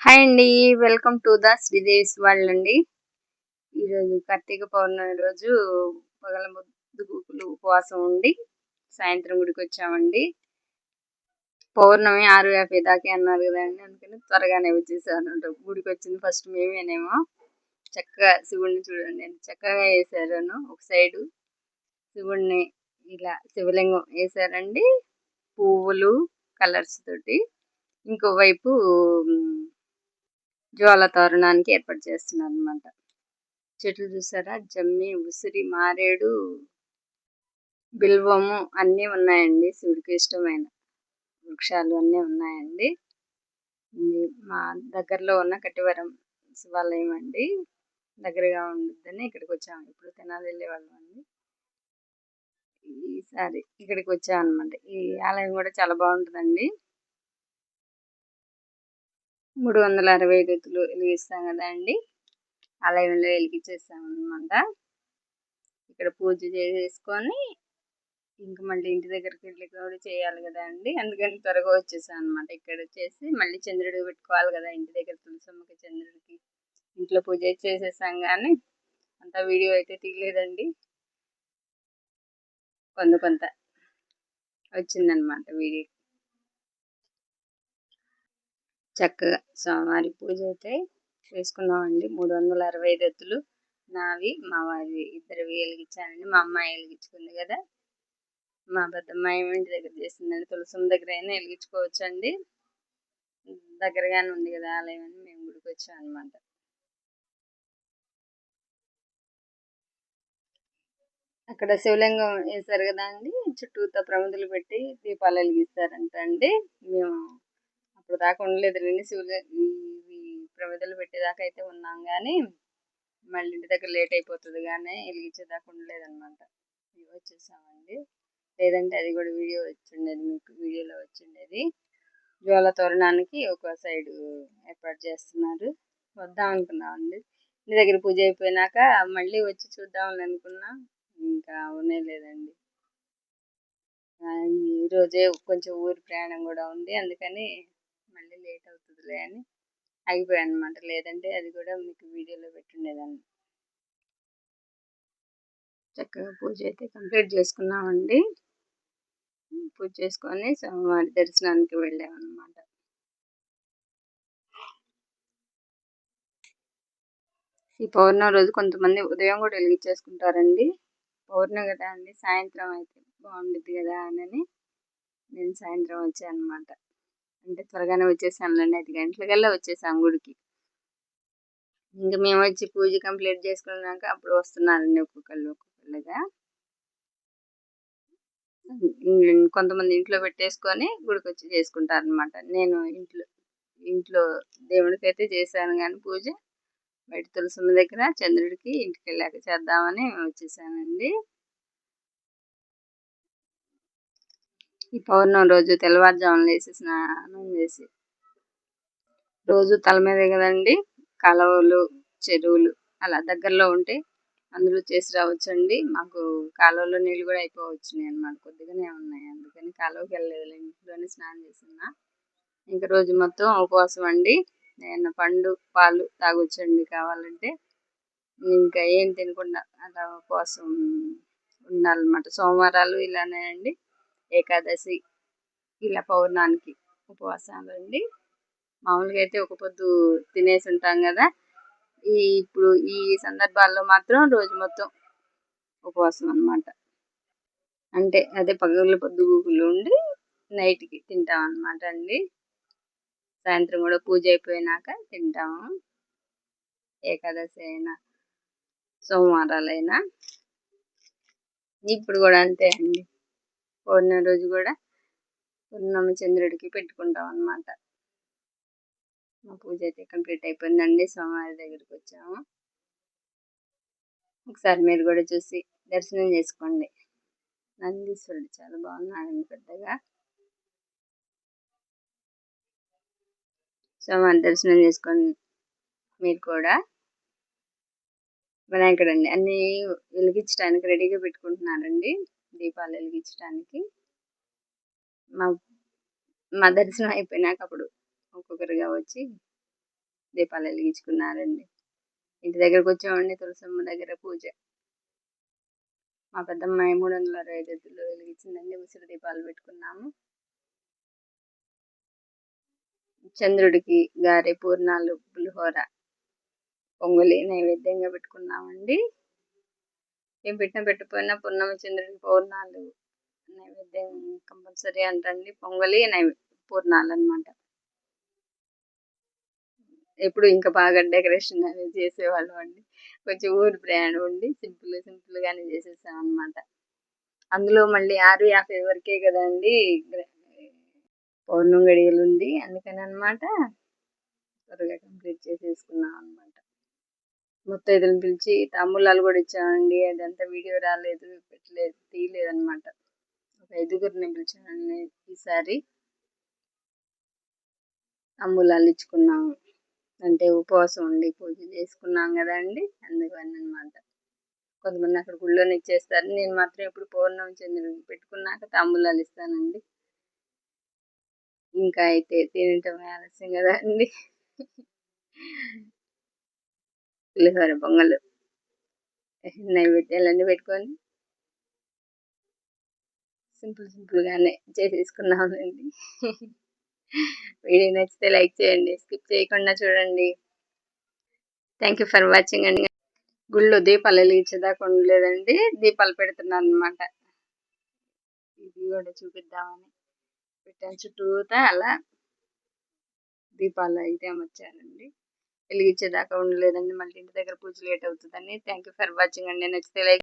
Hi అండి welcome to the శ్రీదేవిస్ వాళ్ళు అండి. ఈరోజు కార్తీక పౌర్ణమి రోజు పగల ముద్దుగులు ఉపవాసం ఉండి సాయంత్రం గుడికి వచ్చామండి. పౌర్ణమి ఆరు యాభై దాకా అన్నారు కదండి అందుకని త్వరగానే వచ్చేసాను. గుడికి వచ్చింది ఫస్ట్ మేమేనేమో చక్కగా శివుడిని చూడండి చక్కగా వేసారను. ఒక సైడు శివుడిని ఇలా శివలింగం వేసారండి. పువ్వులు కలర్స్ తోటి. ఇంకోవైపు జ్వాల తోరణానికి ఏర్పాటు చేస్తున్నారు అనమాట చెట్లు చూసారా? జమ్మి ఉసిరి మారేడు బిల్వము అన్నీ ఉన్నాయండి. శివుడికి ఇష్టమైన వృక్షాలు అన్నీ ఉన్నాయండి. మా దగ్గరలో ఉన్న కట్టివరం శివాలయం అండి. దగ్గరగా ఉండిద్దని ఇక్కడికి వచ్చాము. ఇప్పుడు తినాలి వెళ్ళే వాళ్ళం అండి. ఈసారి ఇక్కడికి వచ్చామన్నమాట. ఈ ఆలయం కూడా చాలా బాగుంటుందండి. మూడు వందల అరవై ఐదు ఎత్తులు వెలిగిస్తాం కదా అండి. ఆలయంలో వెలిగించేస్తాం అనమాట ఇక్కడ పూజ చేసేసుకొని ఇంక మళ్ళీ ఇంటి దగ్గరికి వెళ్ళి కూడా చేయాలి కదా అండి. అందుకని త్వరగా వచ్చేసాం అనమాట ఇక్కడ వచ్చేసి మళ్ళీ చంద్రుడికి పెట్టుకోవాలి కదా ఇంటి దగ్గర తులసమ్మకి చంద్రుడికి. ఇంట్లో పూజ చేసేసాం కానీ అంత వీడియో అయితే తీయలేదండి. కొంత కొంత వచ్చిందనమాట వీడియో. చక్కగా స్వామివారి పూజ అయితే చేసుకున్నామండి. మూడు వందల అరవై ఐదు ఎత్తులు నావి మా వారి ఇద్దరు వెలిగించానండి మా అమ్మాయి వెలిగించుకుంది కదా. మా పెద్దమ్మాయి ఇంటి దగ్గర చేసిందండి. తులసం దగ్గర అయినా వెలిగించుకోవచ్చు అండి దగ్గరగానే ఉంది కదా ఆలయం అని మేము గుడికి వచ్చాం అనమాట అక్కడ శివలింగం వేశారు కదా అండి. చుట్టూతో ప్రమిదలు పెట్టి దీపాలు వెలిగిస్తారంట అండి మేము ఇప్పుడు దాకా ఉండలేదు రెండు శివులు ఇవి ప్రమిదలు పెట్టేదాకా అయితే ఉన్నాం కానీ మళ్ళీ ఇంటి దగ్గర లేట్ అయిపోతుంది కానీ వెలిగించేదాకా ఉండలేదన్నమాట. వచ్చేసామండి. లేదంటే అది కూడా వీడియో వచ్చిండేది మీకు వీడియోలో వచ్చిండేది. జ్వాల తోరణానికి ఒక సైడు ఏర్పాటు చేస్తున్నారు. వద్దాం అనుకున్నామండి ఇంటి దగ్గర పూజ అయిపోయినాక మళ్ళీ వచ్చి చూద్దామని అనుకున్నా ఇంకా అవునే లేదండి. ఈరోజే కొంచెం ఊరి ప్రయాణం కూడా ఉంది. అందుకని మళ్ళీ లేట్ అవుతుందిలే అని ఆగిపోయాను అనమాట లేదంటే అది కూడా మీకు వీడియోలో పెట్టుండేదాన్ని. చక్కగా పూజ అయితే కంప్లీట్ చేసుకున్నామండి. పూజ చేసుకొని స్వామివారి దర్శనానికి వెళ్ళామన్నమాట. ఈ పౌర్ణమి రోజు కొంతమంది ఉదయం కూడా వెలిగించేసుకుంటారండి పౌర్ణమి కదా అండి సాయంత్రం అయితే బాగుంటుంది కదా అని నేను సాయంత్రం వచ్చాను అనమాట అంటే త్వరగానే వచ్చేసాంలేండి ఐదు గంటలకల్లా వచ్చేసాం గుడికి. ఇంకా మేము వచ్చి పూజ కంప్లీట్ చేసుకున్నాక అప్పుడు వస్తున్నారండి ఒక్కొక్కళ్ళు ఒక్కొక్కళ్ళుగా. కొంతమంది ఇంట్లో పెట్టేసుకొని గుడికి వచ్చి చేసుకుంటారనమాట నేను ఇంట్లో ఇంట్లో దేవుడికి అయితే చేశాను కానీ పూజ. బయట తులసమ్మ దగ్గర చంద్రుడికి ఇంటికి వెళ్ళాక చేద్దామని వచ్చేసానండి. ఈ పౌర్ణమి రోజు తెల్లవారుజామున లేచి స్నానం చేసి రోజు తల మీదే కదండి కాలువలు చెరువులు అలా దగ్గరలో ఉంటే అందులో చేసి రావచ్చండి. మాకు కాలువలో నీళ్ళు కూడా అయిపోవచ్చున్నాయి అనమాట కొద్దిగానే ఉన్నాయి. అందుకని కాలువకి వెళ్ళలేదు ఇంట్లోనే స్నానం చేస్తున్నా. ఇంకా రోజు మొత్తం ఉపవాసం అండి. నేను పండు పాలు తాగొచ్చండి కావాలంటే. ఇంకా ఏం తినకుండా అలా ఉపవాసం ఉండాలన్నమాట. సోమవారాలు ఇలానే అండి. ఏకాదశి ఇలా పౌర్ణానికి ఉపవాసాలు అండి. మామూలుగా అయితే ఒక పొద్దు తినేసి ఉంటాం కదా. ఈ ఇప్పుడు ఈ సందర్భాల్లో మాత్రం రోజు మొత్తం ఉపవాసం అనమాట అంటే అదే పగల పొద్దుగుకులు ఉండి నైట్కి తింటాం అనమాట అండి. సాయంత్రం కూడా పూజ అయిపోయినాక తింటాము ఏకాదశి అయినా సోమవారాలైనా. ఇప్పుడు కూడా అంతే అండి. పౌర్ణమి రోజు కూడా పూర్ణమ చంద్రుడికి పెట్టుకుంటాం అన్నమాట. మా పూజ అయితే కంప్లీట్ అయిపోయిందండి. సోమవారి దగ్గరికి వచ్చాము. ఒకసారి మీరు కూడా చూసి దర్శనం చేసుకోండి. నందీశ్వరుడు చాలా బాగున్నాడండి పెద్దగా. సోమవారి దర్శనం చేసుకోండి మీరు కూడా వినాయకుడు అండి అన్నీ వెలిగించడానికి రెడీగా పెట్టుకుంటున్నారండి. దీపాలు వెలిగించడానికి మా మా దర్శనం అయిపోయినాక అప్పుడు ఒక్కొక్కరిగా వచ్చి దీపాలు వెలిగించుకున్నారండి. ఇంటి దగ్గరకు వచ్చామండి తులసమ్మ దగ్గర పూజ. మా పెద్దమ్మాయి మూడు వందల అరవై ఐదు వెలిగించిందండి. ఉసిరి దీపాలు పెట్టుకున్నాము. చంద్రుడికి గారె పూర్ణాలు పులిహోర పొంగులి నైవేద్యంగా పెట్టుకున్నామండి. ఏం పెట్టినా పెట్టకపోయినా పున్నమి చంద్రుడికి పూర్ణాలు నైవేద్యం కంపల్సరీ అంటండి. పొంగలి నైవే పూర్ణాలు అనమాట ఎప్పుడు ఇంకా బాగా డెకరేషన్ అనేది చేసేవాళ్ళం అండి. కొంచెం ఊరి ప్రయాణం ఉండి సింపుల్ సింపుల్గానే చేసేసాం అనమాట అందులో మళ్ళీ ఆరు యాభై వరకే కదండి పౌర్ణం గడియలు ఉంది. అందుకని అనమాట త్వరగా కంప్లీట్ చేసేసుకున్నాం అనమాట ముత్తైదులను పిలిచి తాంబూలాలు కూడా ఇచ్చామండి అదంతా వీడియో రాలేదు పెట్టలేదు తీయలేదు అనమాట ఒక ఐదుగురిని పిలిచానండి ఈసారి. తాంబూలాలు ఇచ్చుకున్నాము అంటే ఉపవాసం ఉండి పూజ చేసుకున్నాం కదండి అందుకని అనమాట కొంతమంది అక్కడ గుళ్ళోనే ఇచ్చేస్తారు. నేను మాత్రం ఎప్పుడు పౌర్ణమి చంద్రుడికి పెట్టుకున్నాక తాంబూలాలు ఇస్తానండి. ఇంకా అయితే తినటం ఆలస్యం కదా అండి. పులిహోర బొంగలు. నైవేద్యాలన్నీ పెట్టుకొని సింపుల్ సింపుల్గానే చేసేసుకున్నామండి. వీడియో నచ్చితే లైక్ చేయండి స్కిప్ చేయకుండా చూడండి. థ్యాంక్ యూ ఫర్ వాచింగ్ అండి. గుళ్ళో దీపాలు వెలిగించేదాకా ఉండలేదండి దీపాలు పెడుతున్నాను అనమాట ఇది కూడా చూపిద్దామని పెట్టాను చుట్టూతా అలా దీపాలు అయితే అమర్చానండి వెలిగించేదాకా ఉండలేదండి. మళ్ళీ ఇంటి దగ్గర పూజ లేట్ అవుతుందని. థ్యాంక్ యూ ఫర్ వాచింగ్ అండి. నచ్చితే లైక్